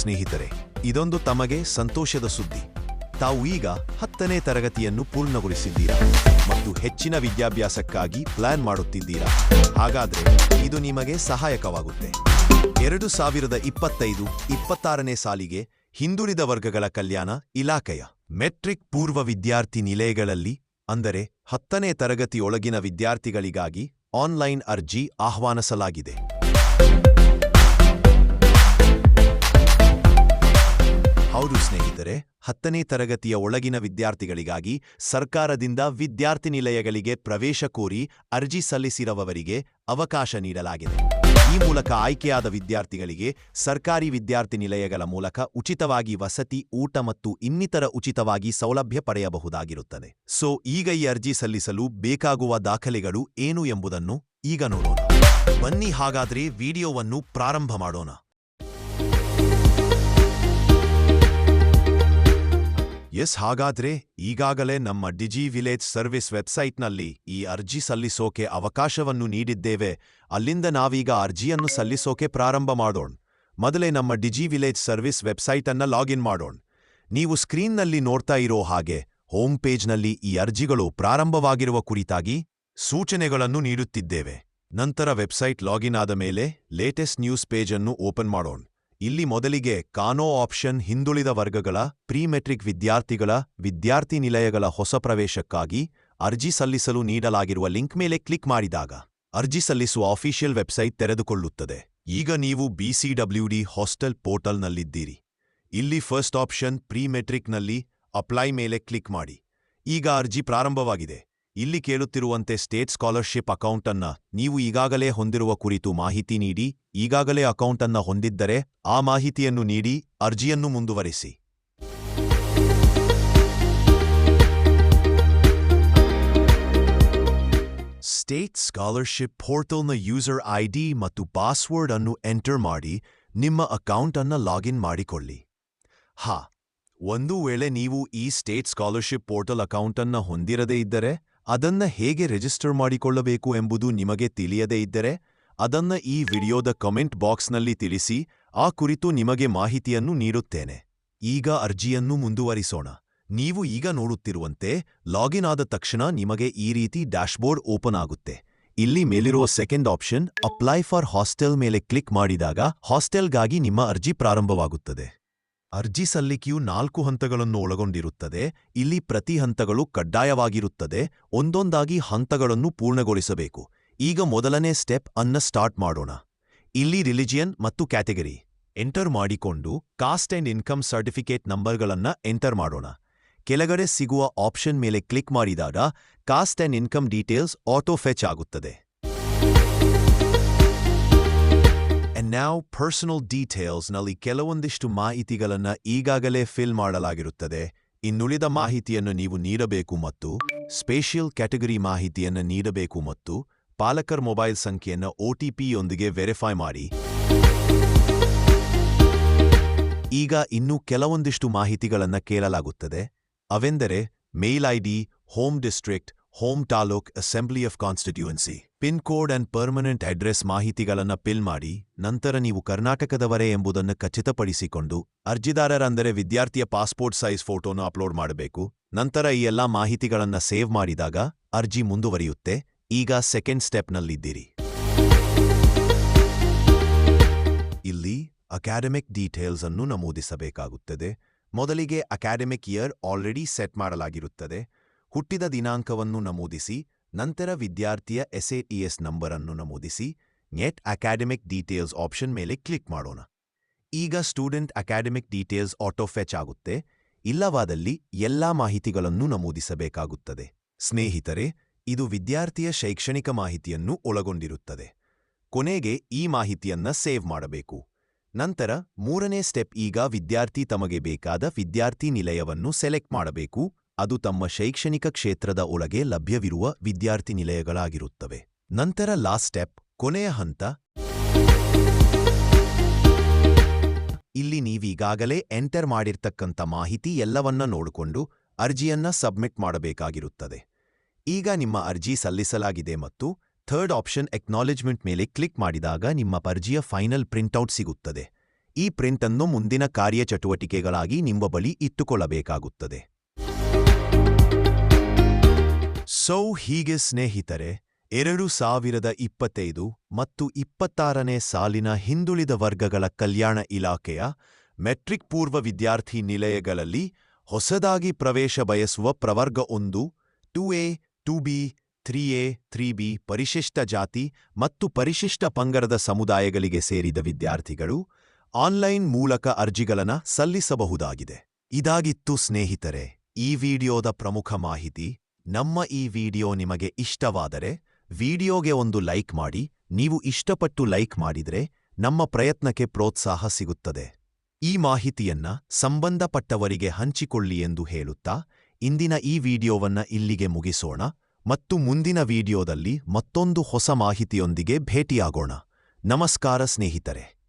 ಸ್ನೇಹಿತರೆ, ಇದೊಂದು ತಮಗೆ ಸಂತೋಷದ ಸುದ್ದಿ. ತಾವು ಈಗ ಹತ್ತನೇ ತರಗತಿಯನ್ನು ಪೂರ್ಣಗೊಳಿಸಿದ್ದೀರಾ ಮತ್ತು ಹೆಚ್ಚಿನ ವಿದ್ಯಾಭ್ಯಾಸಕ್ಕಾಗಿ ಪ್ಲಾನ್ ಮಾಡುತ್ತಿದ್ದೀರಾ? ಹಾಗಾದ್ರೆ ಇದು ನಿಮಗೆ ಸಹಾಯಕವಾಗುತ್ತೆ. ಎರಡು ಸಾವಿರದ ಇಪ್ಪತ್ತೈದು, ಇಪ್ಪತ್ತಾರನೇ ಸಾಲಿಗೆ ಹಿಂದುಳಿದ ವರ್ಗಗಳ ಕಲ್ಯಾಣ ಇಲಾಖೆಯ ಮೆಟ್ರಿಕ್ ಪೂರ್ವ ವಿದ್ಯಾರ್ಥಿ ನಿಲಯಗಳಲ್ಲಿ, ಅಂದರೆ ಹತ್ತನೇ ತರಗತಿಯೊಳಗಿನ ವಿದ್ಯಾರ್ಥಿಗಳಿಗಾಗಿ ಆನ್ಲೈನ್ ಅರ್ಜಿ ಆಹ್ವಾನಿಸಲಾಗಿದೆ. ಹೌದು ಸ್ನೇಹಿತರೆ, ಹತ್ತನೇ ತರಗತಿಯ ಒಳಗಿನ ವಿದ್ಯಾರ್ಥಿಗಳಿಗಾಗಿ ಸರ್ಕಾರದಿಂದ ವಿದ್ಯಾರ್ಥಿ ನಿಲಯಗಳಿಗೆ ಪ್ರವೇಶ ಕೋರಿ ಅರ್ಜಿ ಸಲ್ಲಿಸಿರುವವರಿಗೆ ಅವಕಾಶ ನೀಡಲಾಗಿದೆ. ಈ ಮೂಲಕ ಆಯ್ಕೆಯಾದ ವಿದ್ಯಾರ್ಥಿಗಳಿಗೆ ಸರ್ಕಾರಿ ವಿದ್ಯಾರ್ಥಿ ನಿಲಯಗಳ ಮೂಲಕ ಉಚಿತವಾಗಿ ವಸತಿ, ಊಟ ಮತ್ತು ಇನ್ನಿತರ ಉಚಿತವಾಗಿ ಸೌಲಭ್ಯ ಪಡೆಯಬಹುದಾಗಿರುತ್ತದೆ. ಸೊ, ಈಗ ಈ ಅರ್ಜಿ ಸಲ್ಲಿಸಲು ಬೇಕಾಗುವ ದಾಖಲೆಗಳು ಏನು ಎಂಬುದನ್ನು ಈಗ ನೋಡೋಣ. ಬನ್ನಿ ಹಾಗಾದ್ರೆ ವಿಡಿಯೋವನ್ನು ಪ್ರಾರಂಭ ಮಾಡೋಣ. ಎಸ್ ಹಾಗಾದ್ರೆ ಈಗಾಗಲೇ ನಮ್ಮ ಡಿಜಿ ವಿಲೇಜ್ ಸರ್ವಿಸ್ ವೆಬ್ಸೈಟ್ನಲ್ಲಿ ಈ ಅರ್ಜಿ ಸಲ್ಲಿಸೋಕೆ ಅವಕಾಶವನ್ನು ನೀಡಿದ್ದೇವೆ. ಅಲ್ಲಿಂದ ನಾವೀಗ ಅರ್ಜಿಯನ್ನು ಸಲ್ಲಿಸೋಕೆ ಪ್ರಾರಂಭ ಮಾಡೋಣ. ಮೊದಲೇ ನಮ್ಮ ಡಿಜಿ ವಿಲೇಜ್ ಸರ್ವಿಸ್ ವೆಬ್ಸೈಟನ್ನು ಲಾಗಿನ್ ಮಾಡೋಣ. ನೀವು ಸ್ಕ್ರೀನ್ನಲ್ಲಿ ನೋಡ್ತಾ ಇರೋ ಹಾಗೆ ಹೋಮ್ ಪೇಜ್ನಲ್ಲಿ ಈ ಅರ್ಜಿಗಳು ಪ್ರಾರಂಭವಾಗಿರುವ ಕುರಿತಾಗಿ ಸೂಚನೆಗಳನ್ನು ನೀಡುತ್ತಿದ್ದೇವೆ. ನಂತರ ವೆಬ್ಸೈಟ್ ಲಾಗಿನ್ ಆದ ಮೇಲೆ ಲೇಟೆಸ್ಟ್ ನ್ಯೂಸ್ ಪೇಜನ್ನು ಓಪನ್ ಮಾಡೋಣ. ಇಲ್ಲಿ ಮೊದಲಿಗೆ ಕಾನೋ ಆಪ್ಷನ್ ಹಿಂದುಳಿದ ವರ್ಗಗಳ ಪ್ರೀ ಮೆಟ್ರಿಕ್ ವಿದ್ಯಾರ್ಥಿಗಳ, ವಿದ್ಯಾರ್ಥಿ ನಿಲಯಗಳ ಹೊಸ ಪ್ರವೇಶಕ್ಕಾಗಿ ಅರ್ಜಿ ಸಲ್ಲಿಸಲು ನೀಡಲಾಗಿರುವ ಲಿಂಕ್ ಮೇಲೆ ಕ್ಲಿಕ್ ಮಾಡಿದಾಗ ಅರ್ಜಿ ಸಲ್ಲಿಸುವ ಆಫೀಷಿಯಲ್ ವೆಬ್ಸೈಟ್ ತೆರೆದುಕೊಳ್ಳುತ್ತದೆ. ಈಗ ನೀವು ಬಿಸಿಡಬ್ಲ್ಯೂಡಿ ಹಾಸ್ಟೆಲ್ ಪೋರ್ಟಲ್ನಲ್ಲಿದ್ದೀರಿ. ಇಲ್ಲಿ ಫಸ್ಟ್ ಆಪ್ಷನ್ ಪ್ರೀ ಮೆಟ್ರಿಕ್ನಲ್ಲಿ ಅಪ್ಲೈ ಮೇಲೆ ಕ್ಲಿಕ್ ಮಾಡಿ. ಈಗ ಅರ್ಜಿ ಪ್ರಾರಂಭವಾಗಿದೆ. ಇಲ್ಲಿ ಕೇಳುತ್ತಿರುವಂತೆ ಸ್ಟೇಟ್ ಸ್ಕಾಲರ್ಶಿಪ್ ಅಕೌಂಟನ್ನ ನೀವು ಈಗಾಗಲೇ ಹೊಂದಿರುವ ಕುರಿತು ಮಾಹಿತಿ ನೀಡಿ, ಈಗಾಗಲೇ ಅಕೌಂಟನ್ನ ಹೊಂದಿದ್ದರೆ ಆ ಮಾಹಿತಿಯನ್ನು ನೀಡಿ, ಅರ್ಜಿಯನ್ನು ಮುಂದುವರಿಸಿ. ಸ್ಟೇಟ್ ಸ್ಕಾಲರ್ಶಿಪ್ ಪೋರ್ಟಲ್ನ ಯೂಸರ್ ಐಡಿ ಮತ್ತು ಪಾಸ್ವರ್ಡ್ ಅನ್ನು ಎಂಟರ್ ಮಾಡಿ, ನಿಮ್ಮ ಅಕೌಂಟ್ ಲಾಗಿನ್ ಮಾಡಿಕೊಳ್ಳಿ. ಹಾ, ಒಂದು ವೇಳೆ ನೀವು ಈ ಸ್ಟೇಟ್ ಸ್ಕಾಲರ್ಶಿಪ್ ಪೋರ್ಟಲ್ ಅಕೌಂಟನ್ನು ಹೊಂದಿರದೇ ಇದ್ದರೆ ಅದನ್ನ ಹೇಗೆ ರಿಜಿಸ್ಟರ್ ಮಾಡಿಕೊಳ್ಳಬೇಕು ಎಂಬುದು ನಿಮಗೆ ತಿಳಿಯದೇ ಇದ್ದರೆ, ಅದನ್ನ ಈ ವಿಡಿಯೋದ ಕಮೆಂಟ್ ಬಾಕ್ಸ್ನಲ್ಲಿ ತಿಳಿಸಿ, ಆ ಕುರಿತು ನಿಮಗೆ ಮಾಹಿತಿಯನ್ನು ನೀಡುತ್ತೇನೆ. ಈಗ ಅರ್ಜಿಯನ್ನು ಮುಂದುವರಿಸೋಣ. ನೀವು ಈಗ ನೋಡುತ್ತಿರುವಂತೆ, ಲಾಗಿನ್ ಆದ ತಕ್ಷಣ ನಿಮಗೆ ಈ ರೀತಿ ಡ್ಯಾಶ್ಬೋರ್ಡ್ ಓಪನ್ ಆಗುತ್ತೆ. ಇಲ್ಲಿ ಮೇಲಿರುವ second option, apply for hostel ಮೇಲೆ ಕ್ಲಿಕ್ ಮಾಡಿದಾಗ ಹಾಸ್ಟೆಲ್ಗಾಗಿ ನಿಮ್ಮ ಅರ್ಜಿ ಪ್ರಾರಂಭವಾಗುತ್ತದೆ. ಅರ್ಜಿ ಸಲ್ಲಿಕೆಯು ನಾಲ್ಕು ಹಂತಗಳನ್ನು ಒಳಗೊಂಡಿರುತ್ತದೆ. ಇಲ್ಲಿ ಪ್ರತಿ ಹಂತಗಳು ಕಡ್ಡಾಯವಾಗಿರುತ್ತದೆ. ಒಂದೊಂದಾಗಿ ಹಂತಗಳನ್ನು ಪೂರ್ಣಗೊಳಿಸಬೇಕು. ಈಗ ಮೊದಲನೇ ಸ್ಟೆಪ್ ಅನ್ನ ಸ್ಟಾರ್ಟ್ ಮಾಡೋಣ. ಇಲ್ಲಿ ರಿಲಿಜಿಯನ್ ಮತ್ತು ಕ್ಯಾಟಗರಿ. ಎಂಟರ್ ಮಾಡಿಕೊಂಡು ಕಾಸ್ಟ್ ಅಂಡ್ ಇನ್ಕಮ್ ಸರ್ಟಿಫಿಕೇಟ್ ನಂಬರ್ಗಳನ್ನ ಎಂಟರ್ ಮಾಡೋಣ. ಕೆಳಗಡೆ ಸಿಗುವ ಆಪ್ಷನ್ ಮೇಲೆ ಕ್ಲಿಕ್ ಮಾಡಿದಾಗ caste and income details auto fetch ಆಗುತ್ತದೆ. ನಾವು ಪರ್ಸನಲ್ ಡೀಟೇಲ್ಸ್ನಲ್ಲಿ ಕೆಲವೊಂದಿಷ್ಟು ಮಾಹಿತಿಗಳನ್ನು ಈಗಾಗಲೇ ಫಿಲ್ ಮಾಡಲಾಗಿರುತ್ತದೆ. ಇನ್ನುಳಿದ ಮಾಹಿತಿಯನ್ನು ನೀವು ನೀಡಬೇಕು ಮತ್ತು ಸ್ಪೇಷಿಯಲ್ ಕ್ಯಾಟಗರಿ ಮಾಹಿತಿಯನ್ನು ನೀಡಬೇಕು ಮತ್ತು ಪಾಲಕರ್ ಮೊಬೈಲ್ ಸಂಖ್ಯೆಯನ್ನು ಒಟಿಪಿಯೊಂದಿಗೆ ವೆರಿಫೈ ಮಾಡಿ. ಈಗ ಇನ್ನೂ ಕೆಲವೊಂದಿಷ್ಟು ಮಾಹಿತಿಗಳನ್ನು ಕೇಳಲಾಗುತ್ತದೆ. ಅವೆಂದರೆ mail ID home district home taluk assembly of constituency. Pin code and permanent address ಮಾಹಿತಿಗಳನ್ನು ಪಿಲ್ ಮಾಡಿ, ನಂತರ ನೀವು ಕರ್ನಾಟಕದವರೇ ಎಂಬುದನ್ನು ಖಚಿತಪಡಿಸಿಕೊಂಡು, ಅರ್ಜಿದಾರರಂದರೆ ವಿದ್ಯಾರ್ಥಿಯ ಪಾಸ್ಪೋರ್ಟ್ ಸೈಜ್ ಫೋಟೋನ ಅಪ್ಲೋಡ್ ಮಾಡಬೇಕು, ನಂತರ ಈ ಎಲ್ಲಾ ಮಾಹಿತಿಗಳನ್ನು ಸೇವ್ ಮಾಡಿದಾಗ ಅರ್ಜಿ ಮುಂದುವರಿಯುತ್ತೆ, ಈಗ ಸೆಕೆಂಡ್ ಸ್ಟೆಪ್ನಲ್ಲಿದ್ದೀರಿ. ಇಲ್ಲಿ ಅಕಾಡೆಮಿಕ್ ಡೀಟೇಲ್ಸ್ ಅನ್ನು ನಮೂದಿಸಬೇಕಾಗುತ್ತದೆ. ಮೊದಲಿಗೆ ಅಕಾಡೆಮಿಕ್ ಇಯರ್ ಆಲ್ರೆಡಿ ಸೆಟ್ ಮಾಡಲಾಗಿರುತ್ತದೆ. ಹುಟ್ಟಿದ ದಿನಾಂಕವನ್ನು ನಮೂದಿಸಿ, ನಂತರ ವಿದ್ಯಾರ್ಥಿಯ ಎಸ್ಎಇಎಸ್ ನಂಬರನ್ನು ನಮೂದಿಸಿ ನೆಟ್ ಅಕಾಡೆಮಿಕ್ ಡೀಟೇಲ್ಸ್ ಆಪ್ಷನ್ ಮೇಲೆ ಕ್ಲಿಕ್ ಮಾಡೋಣ. ಈಗ ಸ್ಟೂಡೆಂಟ್ ಅಕಾಡೆಮಿಕ್ ಡೀಟೇಲ್ಸ್ ಆಟೋಫೆಚ್ ಆಗುತ್ತೆ. ಇಲ್ಲವಾದಲ್ಲಿ ಎಲ್ಲಾ ಮಾಹಿತಿಗಳನ್ನು ನಮೂದಿಸಬೇಕಾಗುತ್ತದೆ. ಸ್ನೇಹಿತರೆ, ಇದು ವಿದ್ಯಾರ್ಥಿಯ ಶೈಕ್ಷಣಿಕ ಮಾಹಿತಿಯನ್ನು ಒಳಗೊಂಡಿರುತ್ತದೆ. ಕೊನೆಗೆ ಈ ಮಾಹಿತಿಯನ್ನ ಸೇವ್ ಮಾಡಬೇಕು. ನಂತರ ಮೂರನೇ ಸ್ಟೆಪ್ ಈಗ ವಿದ್ಯಾರ್ಥಿ ತಮಗೆ ಬೇಕಾದ ವಿದ್ಯಾರ್ಥಿ ನಿಲಯವನ್ನು ಸೆಲೆಕ್ಟ್ ಮಾಡಬೇಕು. ಅದು ತಮ್ಮ ಶೈಕ್ಷಣಿಕ ಕ್ಷೇತ್ರದ ಒಳಗೆ ಲಭ್ಯವಿರುವ ವಿದ್ಯಾರ್ಥಿ ನಿಲಯಗಳಾಗಿರುತ್ತವೆ. ನಂತರ ಲಾಸ್ಟ್ ಸ್ಟೆಪ್ ಕೊನೆಯ ಹಂತ. ಇಲ್ಲಿ ನೀವೀಗಾಗಲೇ ಎಂಟರ್ ಮಾಡಿರ್ತಕ್ಕಂಥ ಮಾಹಿತಿ ಎಲ್ಲವನ್ನ ನೋಡಿಕೊಂಡು ಅರ್ಜಿಯನ್ನ ಸಬ್ಮಿಟ್ ಮಾಡಬೇಕಾಗಿರುತ್ತದೆ. ಈಗ ನಿಮ್ಮ ಅರ್ಜಿ ಸಲ್ಲಿಸಲಾಗಿದೆ ಮತ್ತು ಥರ್ಡ್ ಆಪ್ಷನ್ ಎಕ್ನಾಲೆಜ್ಮೆಂಟ್ ಮೇಲೆ ಕ್ಲಿಕ್ ಮಾಡಿದಾಗ ನಿಮ್ಮ ಅರ್ಜಿಯ ಫೈನಲ್ ಪ್ರಿಂಟ್ಔಟ್ ಸಿಗುತ್ತದೆ. ಈ ಪ್ರಿಂಟನ್ನು ಮುಂದಿನ ಕಾರ್ಯಚಟುವಟಿಕೆಗಳಾಗಿ ನಿಮ್ಮ ಬಳಿ ಇಟ್ಟುಕೊಳ್ಳಬೇಕಾಗುತ್ತದೆ. ಸೌ ಹೀಗೆ ಸ್ನೇಹಿತರೆ, ಎರಡು ಸಾವಿರದ ಇಪ್ಪತ್ತೈದು ಮತ್ತು ಇಪ್ಪತ್ತಾರನೇ ಸಾಲಿನ ಹಿಂದುಳಿದ ವರ್ಗಗಳ ಕಲ್ಯಾಣ ಇಲಾಖೆಯ ಮೆಟ್ರಿಕ್ ಪೂರ್ವ ವಿದ್ಯಾರ್ಥಿ ನಿಲಯಗಳಲ್ಲಿ ಹೊಸದಾಗಿ ಪ್ರವೇಶ ಬಯಸುವ ಪ್ರವರ್ಗ ಒಂದು, two A, two B, three A, three B ಪರಿಶಿಷ್ಟ ಜಾತಿ ಮತ್ತು ಪರಿಶಿಷ್ಟ ಪಂಗಡದ ಸಮುದಾಯಗಳಿಗೆ ಸೇರಿದ ವಿದ್ಯಾರ್ಥಿಗಳು ಆನ್ಲೈನ್ ಮೂಲಕ ಅರ್ಜಿಗಳನ್ನ ಸಲ್ಲಿಸಬಹುದಾಗಿದೆ. ಇದಾಗಿತ್ತು ಸ್ನೇಹಿತರೆ, ಈ ವಿಡಿಯೋದ ಪ್ರಮುಖ ಮಾಹಿತಿ. ನಮ್ಮ ಈ ವಿಡಿಯೋ ನಿಮಗೆ ಇಷ್ಟವಾದರೆ ವಿಡಿಯೋಗೆ ಒಂದು ಲೈಕ್ ಮಾಡಿ, ನೀವು ಇಷ್ಟಪಟ್ಟು ಲೈಕ್ ಮಾಡಿದರೆ ನಮ್ಮ ಪ್ರಯತ್ನಕ್ಕೆ ಪ್ರೋತ್ಸಾಹ ಸಿಗುತ್ತದೆ. ಈ ಮಾಹಿತಿಯನ್ನ ಸಂಬಂಧಪಟ್ಟವರಿಗೆ ಹಂಚಿಕೊಳ್ಳಿ ಎಂದು ಹೇಳುತ್ತಾ, ಇಂದಿನ ಈ ವಿಡಿಯೋವನ್ನ ಇಲ್ಲಿಗೆ ಮುಗಿಸೋಣ ಮತ್ತು ಮುಂದಿನ ವಿಡಿಯೋದಲ್ಲಿ ಮತ್ತೊಂದು ಹೊಸ ಮಾಹಿತಿಯೊಂದಿಗೆ ಭೇಟಿಯಾಗೋಣ. ನಮಸ್ಕಾರ ಸ್ನೇಹಿತರೆ.